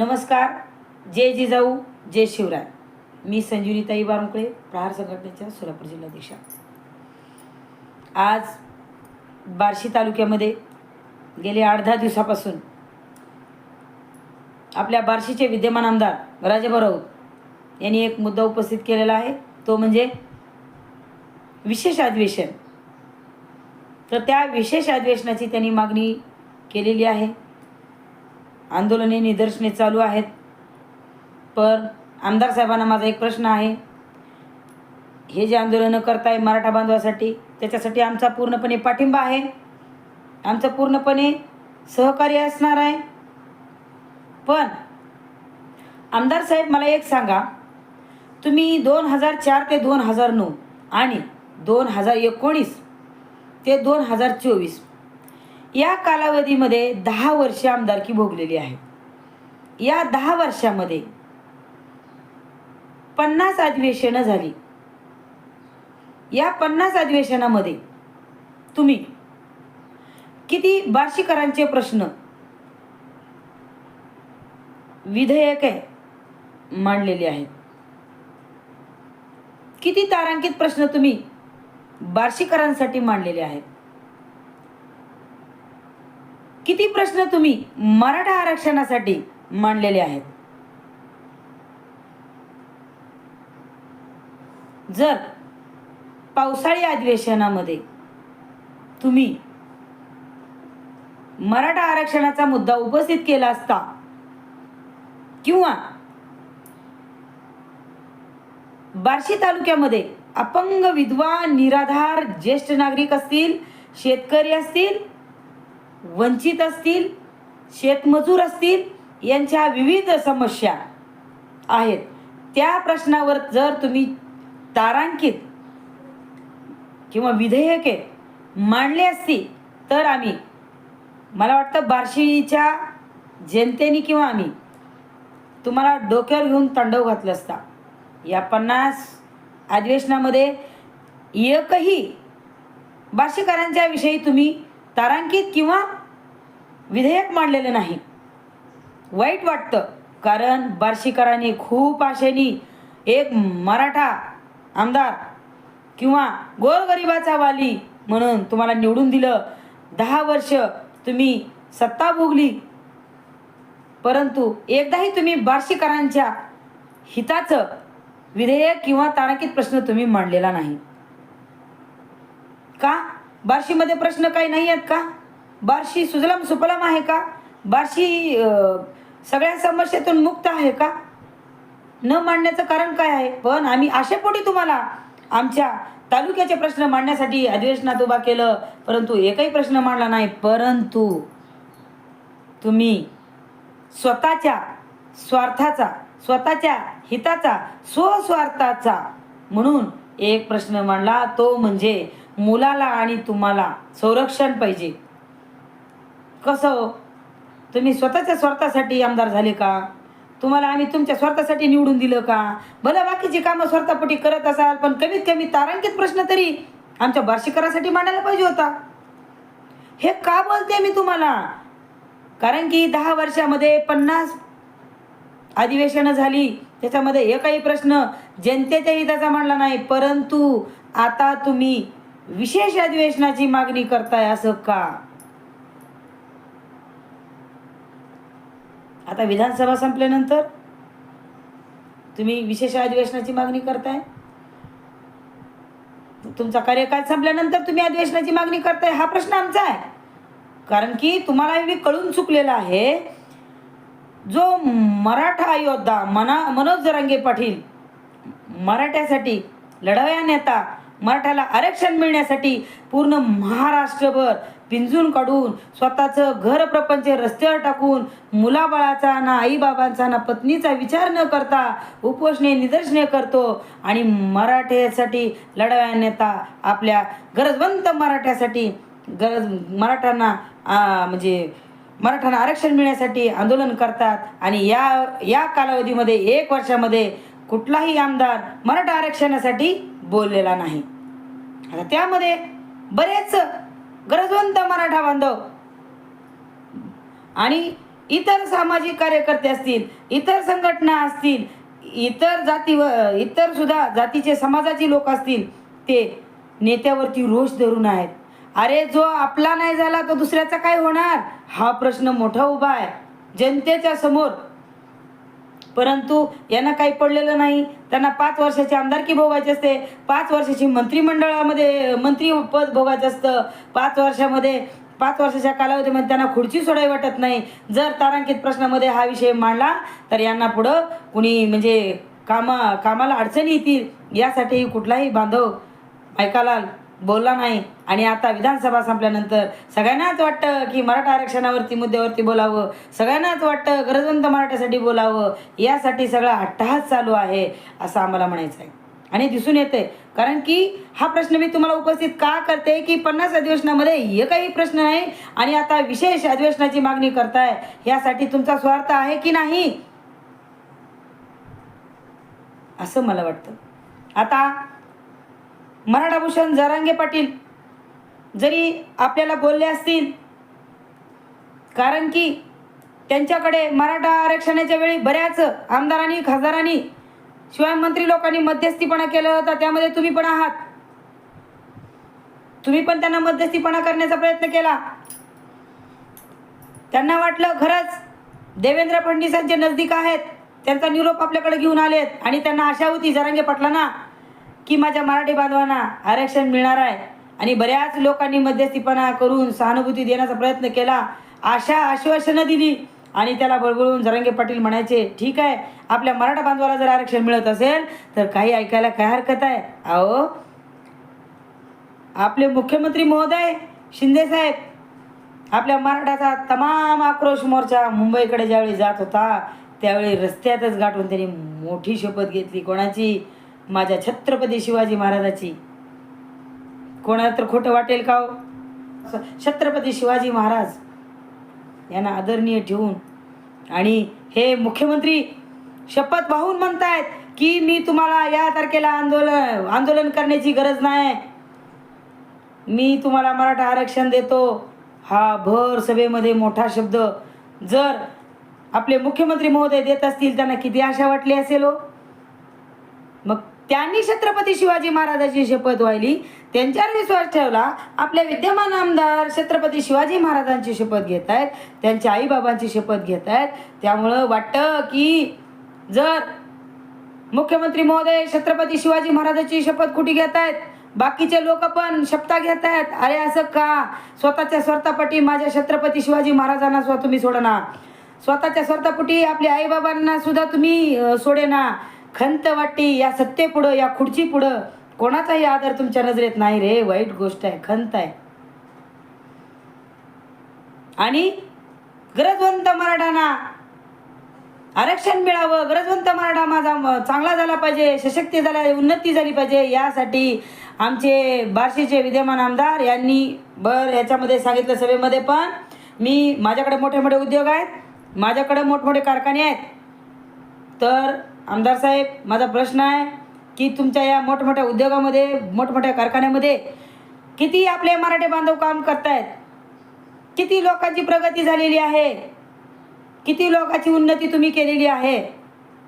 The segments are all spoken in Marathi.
नमस्कार. जय जिजाऊ जय शिवराय. मी संजीवनीताई बारुंकळे प्रहार संघटनेच्या सोलापूर जिल्हाध्यक्षा. आज बार्शी तालुक्यामध्ये गेले आठ दहा दिवसापासून आपल्या बार्शीचे विद्यमान आमदार राजाभाऊ राऊत यांनी एक मुद्दा उपस्थित केलेला आहे. तो म्हणजे विशेष अधिवेशन. तर त्या विशेष अधिवेशनाची त्यांनी मागणी केलेली आहे. आंदोलने निदर्शने चालू आहेत. पण आमदार साहेबांना माझा एक प्रश्न आहे. हे जे आंदोलनं करताय मराठा बांधवासाठी त्याच्यासाठी आमचा पूर्णपणे पाठिंबा आहे. आमचं पूर्णपणे सहकार्य असणार आहे. पण आमदार साहेब मला एक सांगा. तुम्ही दोन हजार चार ते दोन हजार नऊ आणि दोन हजार एकोणीस ते दोन हजार चोवीस या कालावधीमध्ये दहा वर्षे आमदारकी भोगलेली आहे. या दहा वर्षामध्ये पन्नास अधिवेशनं झाली. या पन्नास अधिवेशनामध्ये तुम्ही किती बार्शीकरांचे प्रश्न विधेयक आहे मांडलेले आहेत. किती तारांकित प्रश्न तुम्ही बार्शीकरांसाठी मांडलेले आहेत? किती प्रश्न तुम्ही मराठा आरक्षणासाठी मांडलेले आहेत? जर पावसाळी अधिवेशनामध्ये तुम्ही मराठा आरक्षणाचा मुद्दा उपस्थित केला असता किंवा बार्शी तालुक्यामध्ये अपंग विधवा निराधार ज्येष्ठ नागरिक असतील शेतकरी असतील वंचित असतील शेतमजूर असतील यांच्या विविध समस्या आहेत. त्या प्रश्नावर जर तुम्ही तारांकित किंवा विधेयके मांडले असती तर आम्ही मला वाटतं बार्शीच्या जनतेने किंवा आम्ही तुम्हाला डोक्यावर घेऊन तांडव घातलं असता. या पन्नास अधिवेशनामध्ये एकही बार्शीकरांच्या विषयी तुम्ही तारांकित किंवा विधेयक मांडलेलं नाही. वाईट वाटतं कारण बार्शीकरांनी खूप आशेनी एक मराठा आमदार किंवा गोरगरिबाचा वाली म्हणून तुम्हाला निवडून दिलं. दहा वर्ष तुम्ही सत्ता भोगली. परंतु एकदाही तुम्ही बार्शीकरांच्या हिताचं विधेयक किंवा तारांकित प्रश्न तुम्ही मांडलेला नाही. का? बार्शीमध्ये प्रश्न काही नाही आहेत का? बार्शी सुजलाम सुफलाम आहे का? बार्शी सगळ्या समस्येतून मुक्त आहे का? न मांडण्याचं कारण काय आहे? पण आम्ही आशेपोटी तुम्हाला आमच्या तालुक्याचे प्रश्न मांडण्यासाठी अधिवेशनात उभा केलं परंतु एकही प्रश्न मांडला नाही. परंतु तुम्ही स्वतःच्या स्वार्थाचा स्वतःच्या हिताचा स्वस्वार्थाचा म्हणून एक प्रश्न मांडला तो म्हणजे मुलाला आणि तुम्हाला संरक्षण पाहिजे. कसं? तुम्ही स्वतःच्या स्वार्थासाठी आमदार झाले का? तुम्हाला आम्ही तुमच्या स्वार्थासाठी निवडून दिलं का? भलं बाकीची कामं स्वार्थापोटी करत असाल पण कमीत कमी तारांकित प्रश्न तरी आमच्या बार्शीकरासाठी मांडायला पाहिजे होता. हे का बोलते मी तुम्हाला? कारण की दहा वर्षामध्ये पन्नास अधिवेशनं झाली त्याच्यामध्ये एकही प्रश्न जनतेच्या हिताचा मांडला नाही. परंतु आता तुम्ही विशेष अधिवेशनाची मागणी करताय असं का? आता विधानसभा संपल्यानंतर तुम्ही विशेष अधिवेशनाची मागणी करताय? तुमचा कार्यकाळ संपल्यानंतर तुम्ही अधिवेशनाची मागणी करताय? हा प्रश्न आमचा आहे. कारण की तुम्हाला मी कळून चुकलेला आहे जो मराठा योद्धा मना मनोज जरांगे पाटील मराठ्यासाठी लढवया नेता मराठ्याला आरक्षण मिळण्यासाठी पूर्ण महाराष्ट्रभर पिंजून काढून स्वतःचं घर प्रपंच रस्त्यावर टाकून मुलाबाळाचा ना आईबाबांचा ना पत्नीचा विचार न करता उपोषणे निदर्शने करतो. आणि मराठ्यासाठी लढवया नेता आपल्या गरजवंत मराठ्यासाठी गरज मराठ्यांना म्हणजे मराठ्यांना आरक्षण मिळण्यासाठी आंदोलन करतात. आणि या या कालावधीमध्ये एक वर्षामध्ये कुठलाही आमदार मराठा आरक्षणासाठी बोललेला नाही. आता त्यामध्ये बरेच गरजवंत मराठा बांधव. आणि इतर सामाजिक कार्यकर्ते असतील इतर संघटना असतील इतर जाती व इतर सुद्धा जातीचे समाजाची लोक असतील ते नेत्यावरती रोष धरून आहेत. अरे जो आपला नाही झाला तो दुसऱ्याचा काय होणार? हा प्रश्न मोठा उभा आहे. जनतेच्या समोर परंतु यांना काही पडलेलं नाही. त्यांना पाच वर्षाची आमदारकी भोगायची असते. पाच वर्षाची मंत्रिमंडळामध्ये मंत्री पद भोगायचं असतं. पाच वर्षामध्ये पाच वर्षाच्या कालावधीमध्ये त्यांना खुर्ची सोडावी वाटत नाही. जर तारांकित प्रश्नामध्ये हा विषय मांडला तर यांना पुढं कुणी म्हणजे कामा कामाला अडचणी येतील यासाठी कुठलाही बांधव ऐकायला बोलला नाही. आणि आता विधानसभा संपल्यानंतर सगळ्यांनाच वाटतं की मराठा आरक्षणावरती मुद्द्यावरती बोलावं. सगळ्यांनाच वाटतं गरजवंत मराठ्यासाठी बोलावं. यासाठी सगळा हट्टहास चालू आहे असं आम्हाला म्हणायचं आहे आणि दिसून येते कारण की हा प्रश्न मी तुम्हाला उपस्थित का करते की पन्नास अधिवेशनामध्ये एकही प्रश्न नाही आणि आता विशेष अधिवेशनाची मागणी करताय. यासाठी तुमचा स्वार्थ आहे की नाही? असं मला वाटतं. आता मराठाभूषण जरांगे पाटील जरी आपल्याला बोलले असतील कारण की त्यांच्याकडे मराठा आरक्षणाच्या वेळी बऱ्याच आमदारांनी खासदारांनी शिवाय मंत्री लोकांनी मध्यस्थीपणा केला होता त्यामध्ये तुम्ही पण आहात. तुम्ही पण त्यांना मध्यस्थीपणा करण्याचा प्रयत्न केला. त्यांना वाटलं खरंच देवेंद्र फडणवीसांचे नजदीक आहेत त्यांचा निरोप आपल्याकडे घेऊन आलेत आणि त्यांना आशा होती जरांगे पाटलांना की माझ्या मराठी बांधवांना आरक्षण मिळणार आहे. आणि बऱ्याच लोकांनी मध्यस्थीपणा करून सहानुभूती देण्याचा प्रयत्न केला. आशा आश्वासनं दिली. आणि त्याला बळबळून जरंगे पाटील म्हणायचे ठीक आहे आपल्या मराठा बांधवाला जर आरक्षण मिळत असेल तर काही ऐकायला काय हरकत आहे? अहो आपले मुख्यमंत्री महोदय शिंदेसाहेब आपल्या मराठाचा तमाम आक्रोश मोर्चा मुंबईकडे ज्यावेळी जात होता त्यावेळी रस्त्यातच गाठून त्यांनी मोठी शपथ घेतली. कोणाची? माझ्या छत्रपती शिवाजी महाराजाची. कोणाला तर खोटं वाटेल का हो? स- छत्रपती शिवाजी महाराज यांना आदरणीय ठेवून आणि हे मुख्यमंत्री शपथ वाहून म्हणतायत की मी तुम्हाला या तारखेला आंदोलन आंदोलन करण्याची गरज नाही मी तुम्हाला मराठा आरक्षण देतो. हा भर सभेमध्ये मोठा शब्द. जर आपले मुख्यमंत्री महोदय देत असतील त्यांना किती आशा वाटली असेल हो? मग त्यांनी छत्रपती शिवाजी महाराजांची शपथ वाहिली. त्यांच्यावर विश्वास ठेवला. आपले विद्यमान आमदार छत्रपती शिवाजी महाराजांची शपथ घेत आहेत. त्यांच्या आईबाबांची शपथ घेत आहेत. त्यामुळं वाटतं की जर मुख्यमंत्री महोदय छत्रपती शिवाजी महाराजांची शपथ कुठे घेत आहेत? बाकीचे लोक पण शपथा घेत आहेत. अरे असं का? स्वतःच्या स्वार्थापटी माझ्या छत्रपती शिवाजी महाराजांना सुद्धा तुम्ही सोडना स्वतःच्या स्वार्थापटी आपल्या आईबाबांना सुद्धा तुम्ही सोडेना खंत वाटते या सत्तेपुढं या खुर्ची पुढं. कोणाचाही आदर तुमच्या नजरेत नाही रे. वाईट गोष्ट आहे खंत आहे. आणि गरजवंत मराठांना आरक्षण मिळावं. गरजवंत मराठा माझा चांगला झाला पाहिजे सशक्त झाला उन्नती झाली पाहिजे. यासाठी आमचे बार्शीचे विद्यमान आमदार यांनी बर याच्यामध्ये सांगितलं सभेमध्ये पण. मी माझ्याकडे मोठे मोठे उद्योग आहेत. माझ्याकडे मोठमोठे कारखाने आहेत. तर आमदार साहेब माझा प्रश्न आहे की तुमच्या या मोठमोठ्या उद्योगामध्ये मोठमोठ्या कारखान्यामध्ये किती आपले मराठी बांधव काम करतायत? किती लोकांची प्रगती झालेली आहे? किती लोकांची उन्नती तुम्ही केलेली आहे?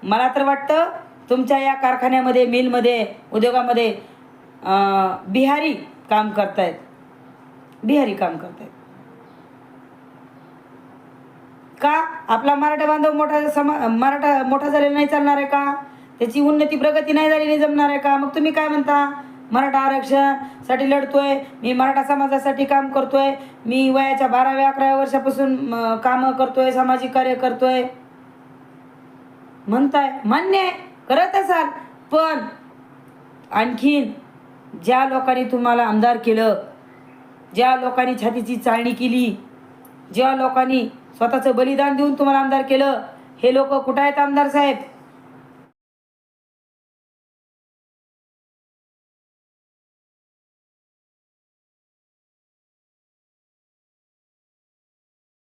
मला तर वाटतं तुमच्या या कारखान्यामध्ये मिलमध्ये उद्योगामध्ये बिहारी काम करतायत. बिहारी काम करतायत. का? आपला मराठा बांधव मोठा समा मराठा मोठा झालेला नाही चालणार आहे का? त्याची उन्नती प्रगती नाही झाली नाही जमणार आहे का? मग तुम्ही काय म्हणता? मराठा आरक्षणासाठी लढतोय मी मराठा समाजासाठी काम करतोय मी वयाच्या बाराव्या अकराव्या वर्षापासून कामं करतोय सामाजिक कार्य करतोय. म्हणताय मान्य आहे करत असाल. पण आणखीन ज्या लोकांनी तुम्हाला आमदार केलं ज्या लोकांनी छातीची चाळणी केली ज्या लोकांनी स्वतःचं बलिदान देऊन तुम्हाला आमदार केलं. हे लोक कुठं आहेत आमदार साहेब?